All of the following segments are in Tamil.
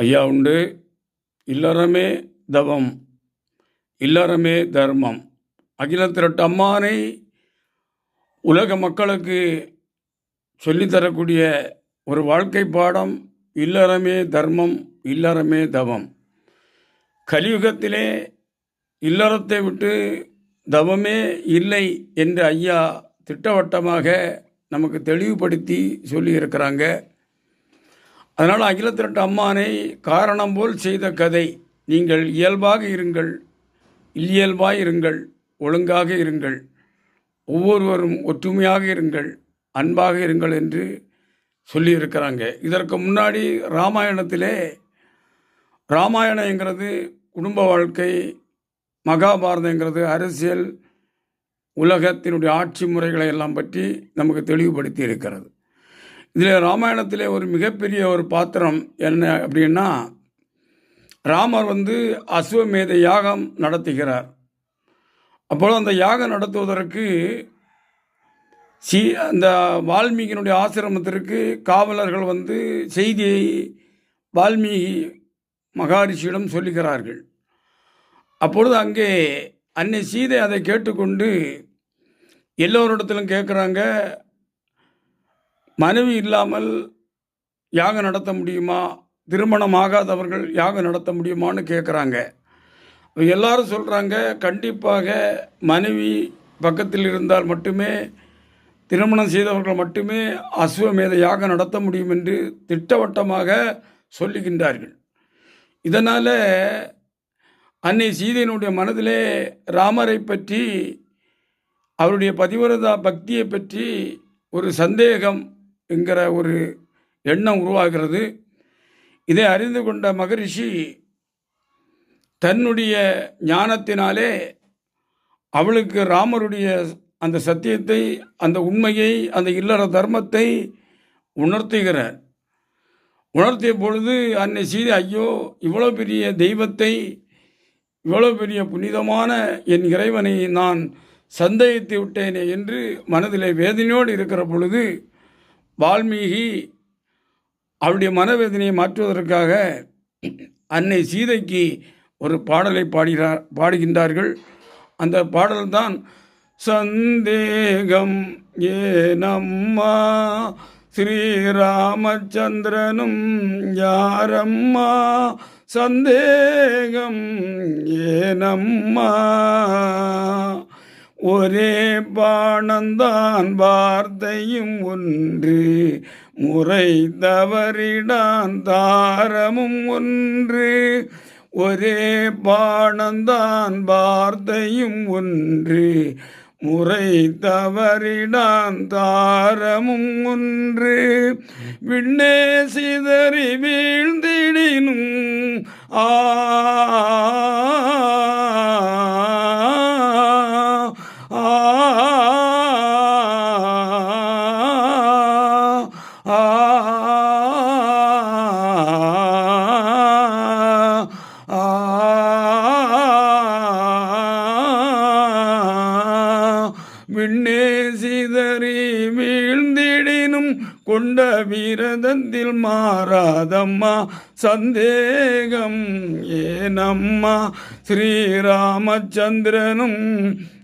ஐயா உண்டு. இல்லறமே தவம் இல்லறமே தர்மம். அகில திரட்டு அம்மானை உலக மக்களுக்கு சொல்லித்தரக்கூடிய ஒரு வாழ்க்கை பாடம் இல்லறமே தர்மம் இல்லறமே தவம். கலியுகத்திலே இல்லறத்தை விட்டு தவமே இல்லை என்று ஐயா திட்டவட்டமாக நமக்கு தெளிவுபடுத்தி சொல்லியிருக்கிறாங்க. அதனால் அகில திரட்டு அம்மானை காரணம் போல் செய்த கதை. நீங்கள் இயல்பாக இருங்கள் இயல்பாக இருங்கள் ஒழுங்காக இருங்கள் ஒவ்வொருவரும் ஒற்றுமையாக இருங்கள் அன்பாக இருங்கள் என்று சொல்லியிருக்கிறாங்க. இதற்கு முன்னாடி ராமாயணத்திலே ராமாயணங்கிறது குடும்ப வாழ்க்கை மகாபாரதங்கிறது அரசியல் உலகத்தினுடைய ஆட்சி முறைகளை எல்லாம் பற்றி நமக்கு தெளிவுபடுத்தி இருக்கிறது இதில் ராமாயணத்திலே ஒரு மிகப்பெரிய ஒரு பாத்திரம் என்ன அப்படின்னா ராமர் வந்து அஸ்வமேத யாகம் நடத்துகிறார். அப்பொழுது அந்த யாகம் நடத்துவதற்கு சி அந்த வால்மீகியினுடைய ஆசிரமத்திற்கு காவலர்கள் வந்து செய்தியை வால்மீகி மகாரிஷியிடம் சொல்லுகிறார்கள். அப்பொழுது அங்கே அன்னை சீதை அதை கேட்டுக்கொண்டு எல்லோரிடத்திலும் கேட்குறாங்க மனைவி இல்லாமல் யாகம் நடத்த முடியுமா? திருமணம் ஆகாதவர்கள் யாகம் நடத்த முடியுமான்னு கேட்குறாங்க எல்லாரும் சொல்கிறாங்க கண்டிப்பாக மனைவி பக்கத்தில் இருந்தால் மட்டுமே திருமணம் செய்தவர்கள் மட்டுமே அஸ்வமேத யாகம் நடத்த முடியும் என்று திட்டவட்டமாக சொல்லுகின்றார்கள். இதனால் அன்னை சீதையினுடைய மனதிலே ராமரை பற்றி அவருடைய பதிவிரதா பக்தியை பற்றி ஒரு சந்தேகம் என்கிற ஒரு எண்ணம் உருவாகிறது. இதை அறிந்து கொண்ட மகரிஷி தன்னுடைய ஞானத்தினாலே அவளுக்கு ராமருடைய அந்த சத்தியத்தை அந்த உண்மையை அந்த இல்லற தர்மத்தை உணர்த்துகிறார். உணர்த்திய பொழுது அன்னை சீதை ஐயோ இவ்வளோ பெரிய தெய்வத்தை இவ்வளோ பெரிய புனிதமான என் இறைவனை நான் சந்தேகித்து விட்டேனே என்று மனதிலே வேதனையோடு இருக்கிற பொழுது வால்மீகி அவருடைய மனவேதனையை மாற்றுவதற்காக அன்னை சீதைக்கு ஒரு பாடலை பாடுகிறார் பாடுகின்றார்கள். அந்த பாடல்தான் சந்தேகம் ஏனம்மா ஸ்ரீராமச்சந்திரனும் யாரம்மா? சந்தேகம் ஏனம்மா ஒரே பாணந்தான் வார்த்தையும் ஒன்று முறை தவறிடான் தாரமும் ஒன்று. ஒரே பாணந்தான் வார்த்தையும் ஒன்று முறை தவறிடான் தாரமும் ஒன்று. விண்ணே சிதறி வீழ்ந்திடினும் ஆ ஆ கொண்ட வீரதந்தில் மாறாதம்மா சந்தேகம் ஏனம்மா? ஸ்ரீராமச்சந்திரனும்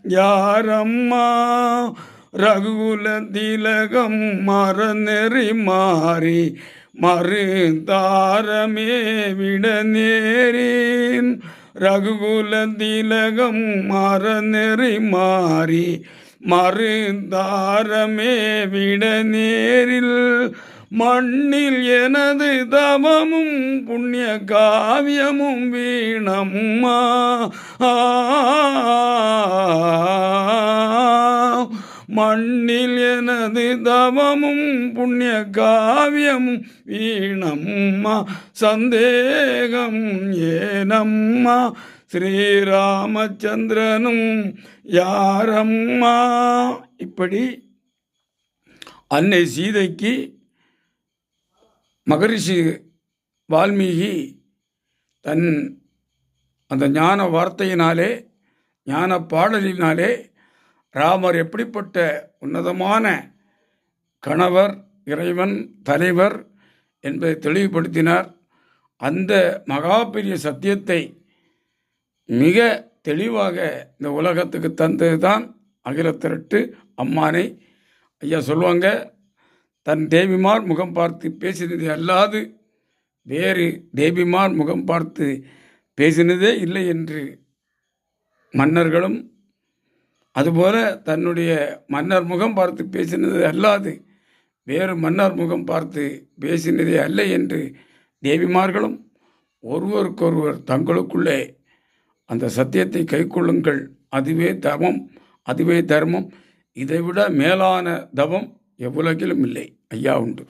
யாரம்மா? ரகுல திலகம் மரநெறி மாறி மறு தாரமே விட நேரேன். ரகுகுல திலகம் மரநெறி மாறி மறுந்தாரமே விட நேரில் மண்ணில் எனது தவமும் புண்ணிய காவியமும் வீணம்மா. மண்ணில் எனது தவமும் புண்ணிய காவியமும் வீணம்மா. சந்தேகம் ஏனம்மா. ஸ்ரீராமச்சந்திரனும் யாரம்மா? இப்படி அன்னை சீதைக்கு மகரிஷி வால்மீகி தன் அந்த ஞான வார்த்தையினாலே ஞான பாடலினாலே ராமர் எப்படிப்பட்ட உன்னதமான கணவர் இறைவன் தலைவர் என்பதை தெளிவுபடுத்தினார். அந்த மகா பெரிய சத்தியத்தை மிக தெளிவாக இந்த உலகத்துக்கு தந்தது தான் அகில திரட்டு அம்மானை. ஐயா சொல்லுவாங்க தன் தேவிமார் முகம் பார்த்து பேசினது அல்லாது வேறு தேவிமார் முகம் பார்த்து பேசினதே இல்லை என்று மன்னர்களும் அதுபோல தன்னுடைய மன்னர் முகம் பார்த்து பேசினது அல்லாது வேறு மன்னர் முகம் பார்த்து பேசினதே அல்ல என்று தேவிமார்களும் ஒருவருக்கொருவர் தங்களுக்குள்ளே அந்த சத்தியத்தை கைக்கொள்ளுங்கள். அதுவே தவம் அதுவே தர்மம். இதைவிட மேலான தவம் எவ்வுலகிலும் இல்லை. ஐயா உண்டு.